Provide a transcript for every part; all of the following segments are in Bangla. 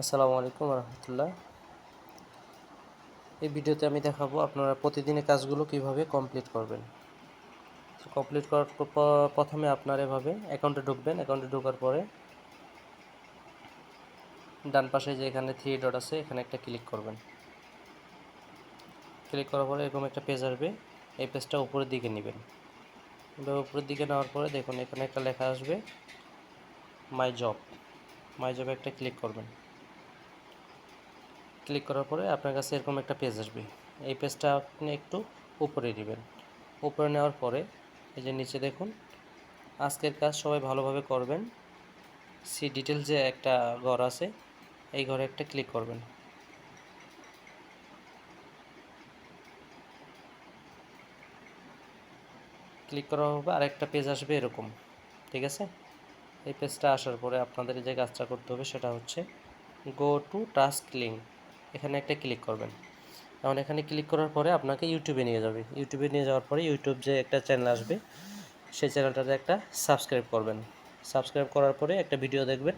আসসালামু আলাইকুম রহমতুল্লাহ। এই ভিডিওতে আমি দেখাবো আপনারা প্রতিদিনের কাজগুলো কীভাবে কমপ্লিট করবেন। কমপ্লিট করার প্রথমে আপনার এভাবে অ্যাকাউন্টে ঢুকবেন। অ্যাকাউন্টে ঢোকার পরে ডান পাশে যে এখানে থ্রি ডট আছে, এখানে একটা ক্লিক করবেন। ক্লিক করার পরে এরকম একটা পেজ আসবে। এই পেজটা উপরের দিকে নেবেন। উপরের দিকে নেওয়ার পরে দেখুন এখানে একটা লেখা আসবে মাই জব মাই জবে একটা ক্লিক করবেন। ক্লিক করার পরে আপনার কাছে এরকম একটা পেজ আসবে। এই পেজটা আপনি একটু উপরে নেবেন। উপরে নেওয়ার পরে এই যে নিচে দেখুন, আজকের কাজ সবাই ভালোভাবে করবেন। সি ডিটেল যে একটা ঘর আছে, এই ঘরে একটা ক্লিক করবেন। ক্লিক করা হবে আরেকটা পেজ আসবে এরকম, ঠিক আছে? এই পেজটা আসার পরে আপনাদের যে কাজটা করতে হবে সেটা হচ্ছে গো টু টাস্ক লিঙ্ক এখানে একটা ক্লিক করবেন। এখন এখানে ক্লিক করার পরে আপনাকে ইউটিউবে নিয়ে যাবে। ইউটিউবে নিয়ে যাওয়ার পরে ইউটিউব যে একটা চ্যানেল আসবে, সেই চ্যানেলটাতে একটা সাবস্ক্রাইব করবেন। সাবস্ক্রাইব করার পরে একটা ভিডিও দেখবেন।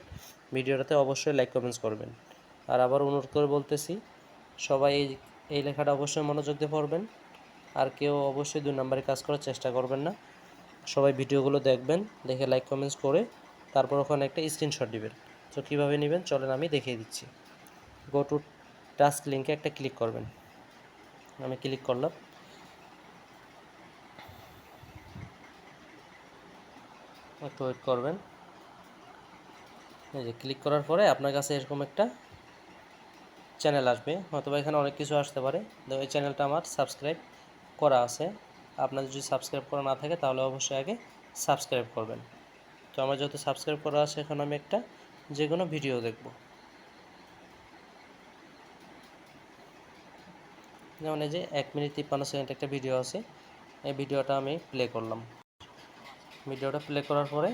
ভিডিওটাতে অবশ্যই লাইক কমেন্টস করবেন। আর আবার অনুরোধ করে বলতেছি, সবাই এই এই লেখাটা অবশ্যই মনোযোগ দিয়ে পড়বেন। আর কেউ অবশ্যই দুই নম্বরে কাজ করার চেষ্টা করবেন না। সবাই ভিডিওগুলো দেখবেন, দেখে লাইক কমেন্টস করে, তারপর ওখানে একটা স্ক্রিনশট দিবেন। তো কীভাবে নেবেন? চলেন আমি দেখিয়ে দিচ্ছি। গো টু টাস্ক লিঙ্কে একটা ক্লিক করবেন। আমি ক্লিক করলাম। একটু ওয়েট করবেন। এই যে ক্লিক করার পরে আপনার কাছে এরকম একটা চ্যানেল আসবে। হয়তো এখানে অনেক কিছু আসতে পারে। তো এই চ্যানেলটা আমার সাবস্ক্রাইব করা আছে। আপনার যদি সাবস্ক্রাইব করা না থাকে তাহলে অবশ্যই আগে সাবস্ক্রাইব করবেন। তো আমার যেহেতু সাবস্ক্রাইব করা আছে, এখন আমি একটা যে কোনো ভিডিও দেখব। যেমন এই যে এক মিনিট তিপ্পান্ন সেকেন্ড একটা ভিডিও আছে, এই ভিডিওটা আমি প্লে করলাম। ভিডিওটা প্লে করার পরে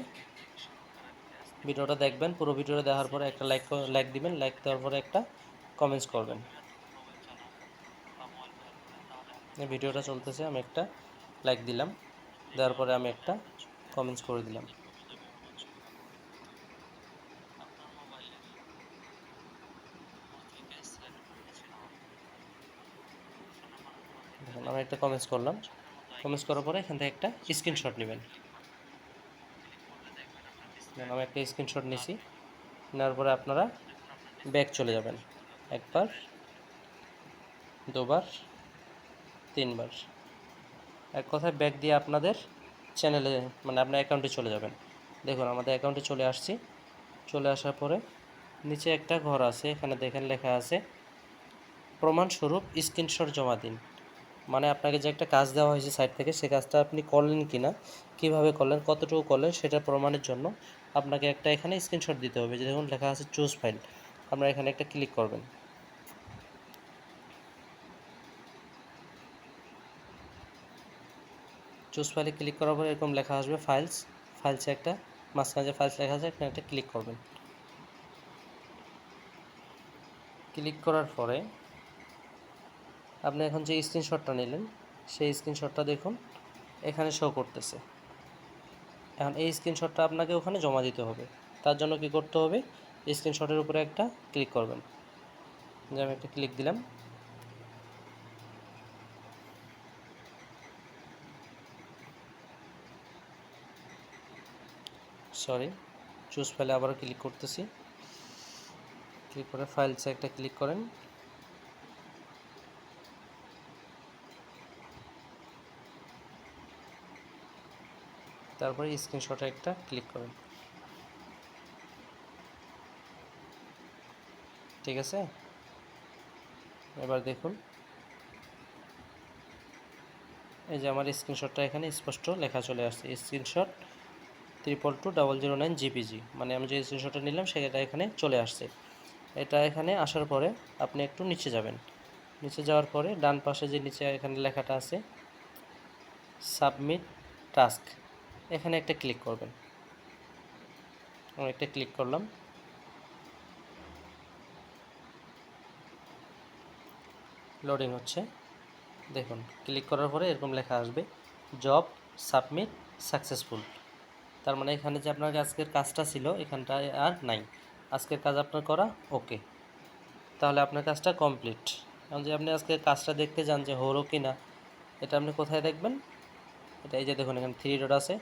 ভিডিওটা দেখবেন, পুরো ভিডিওটা দেখার পরে একটা লাইক লাইক দিবেন লাইক দেওয়ার পরে একটা কমেন্টস করবেন। এই ভিডিওটা চলতেছে, আমি একটা লাইক দিলাম, দেওয়ার পরে আমি একটা কমেন্টস করে দিলাম। দেখুন, আমি একটা কমেন্টস করলাম। কমেন্টস করার পরে এখান থেকে একটা স্ক্রিনশট নেবেন। আমি একটা স্ক্রিনশট নিছি। নেওয়ার পরে আপনারা ব্যাক চলে যাবেন। একবার, দুবার, তিনবার। এক কথায় ব্যাক দিয়ে আপনাদের চ্যানেলে মানে আপনার অ্যাকাউন্টে চলে যাবেন। দেখুন, আমাদের অ্যাকাউন্টে চলে আসছি। চলে আসার পরে নিচে একটা ঘর আছে। এখানে দেখেন লেখা আছে, প্রমাণস্বরূপ স্ক্রিনশট জমা দিন। মানে আপনাকে যে একটা কাজ দেওয়া হয়েছে সাইট থেকে, সে কাজটা আপনি করলেন কি না কীভাবে করলেন, কতটুকু করলেন সেটা প্রমাণের জন্য আপনাকে একটা এখানে স্ক্রিনশট দিতে হবে। যে দেখুন, লেখা আছে চুজ ফাইল আপনারা এখানে একটা ক্লিক করবেন। চুজ ফাইলে ক্লিক করার পরে এরকম লেখা আসবে ফাইলস ফাইলসে একটা, মাঝখানে যে ফাইলস লেখা আছে, এখানে একটা ক্লিক করবেন। ক্লিক করার পরে আপনি এখন যে স্ক্রিনশটটা নিলেন, সেই স্ক্রিনশটটা দেখুন। এখানে শো করতেছে। এখন এই স্ক্রিনশটটা আপনাকে ওখানে জমা দিতে হবে। তার জন্য কি করতে হবে? স্ক্রিনশটের উপরে একটা ক্লিক করবেন। যে আমি একটা ক্লিক দিলাম। সরি চুজ ফাইলে আবারও ক্লিক করতেছি। ক্লিক করে ফাইলসে একটা ক্লিক করেন। তারপরে স্ক্রিনশটে একটা ক্লিক করেন। ঠিক আছে? এবার দেখুন। এই যে আমার স্ক্রিনশটটা এখানে স্পষ্ট লেখা চলে আসছে। Screenshot triple two double zero nine GPG মানে আমি যে স্ক্রিনশটটা নিলাম, সেটা এখানে চলে আসছে। এটা এখানে আসার পরে আপনি একটু নিচে যাবেন। নিচে যাওয়ার পরে ডান পাশে যে নিচে এখানে লেখাটা আছে সাবমিট টাস্ক এখানে একটা ক্লিক করবেন। আমি একটা ক্লিক করলাম। লোডিং হচ্ছে। দেখুন ক্লিক করার পরে এরকম লেখা আসবে জব সাবমিট সাকসেসফুল তার মানে এখানে যে আপনার আজকের কাজটা ছিল এখানটায় আর নাই। আজকের কাজ আপনার করা ওকে তাহলে আপনার কাজটা কমপ্লিট এখন যে আপনি আজকে কাজটা দেখতে যান যে হলো কি না এটা আপনি কোথায় দেখবেন? এটা এই যে দেখুন, এখানে থ্রি ডট আছে।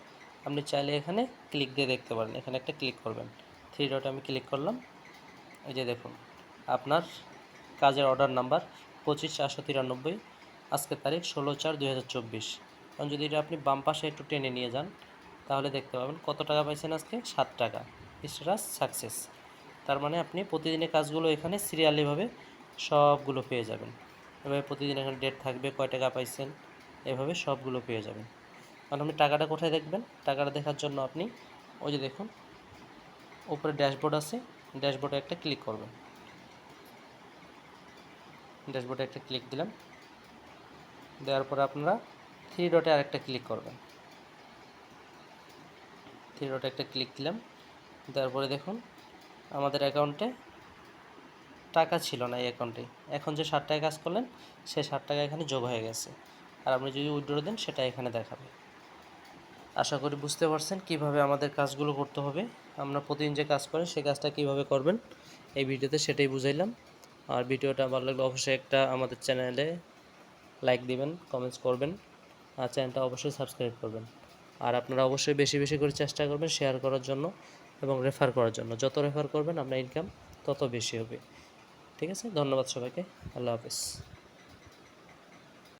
আপনি চাইলে এখানে ক্লিক দিয়ে দেখতে পারেন। এখানে একটা ক্লিক করবেন। থ্রি ডট আমি ক্লিক করলাম। এই যে দেখুন, আপনার কাজের অর্ডার নাম্বার পঁচিশ, চারশো তিরানব্বই, আজকের তারিখ ষোলো চার দুই হাজার চব্বিশ। এখন যদি এটা আপনি বাম পাশে একটু টেনে নিয়ে যান, তাহলে দেখতে পাবেন কত টাকা পাইছেন আজকে? সাত টাকা। স্ট্যাটাস সাকসেস তার মানে আপনি প্রতিদিনের কাজগুলো এখানে সিরিয়ালিভাবে সবগুলো পেয়ে যাবেন। এভাবে প্রতিদিন এখানে ডেট থাকবে, কয় টাকা পাইছেন, এভাবে সবগুলো পেয়ে যাবেন। কারণ আপনি টাকাটা কোথায় দেখবেন? টাকাটা দেখার জন্য আপনি, ওই যে দেখুন, উপরে ড্যাশবোর্ড আছে, ড্যাশবোর্ডে একটা ক্লিক করবেন। ড্যাশবোর্ডে একটা ক্লিক দিলাম, দেওয়ার পরে আপনারা থ্রি ডটে আরেকটা ক্লিক করবেন। থ্রি ডটে একটা ক্লিক দিলাম, দেওয়ার পরে দেখুন, আমাদের অ্যাকাউন্টে টাকা ছিল না এই অ্যাকাউন্টে। এখন যে ষাট টাকা কাজ করলেন সেই ষাট টাকা এখানে যোগ হয়ে গেছে। আর আপনি যদি উইড্রো দেন, সেটা এখানে দেখাবে। আশা করি বুঝতে পারছেন কীভাবে আমাদের কাজগুলো করতে হবে। আমরা প্রতিদিন যে কাজ করেন সেই কাজটা কীভাবে করবেন, এই ভিডিওতে সেটাই বুঝাইলাম। আর ভিডিওটা ভালো লাগলে অবশ্যই একটা আমাদের চ্যানেলে লাইক দিবেন কমেন্টস করবেন, আর চ্যানেলটা অবশ্যই সাবস্ক্রাইব করবেন। আর আপনারা অবশ্যই বেশি বেশি করে চেষ্টা করবেন শেয়ার করার জন্য এবং রেফার করার জন্য। যত রেফার করবেন আপনার ইনকাম তত বেশি হবে। ঠিক আছে? ধন্যবাদ সবাইকে। আল্লাহ হাফিজ।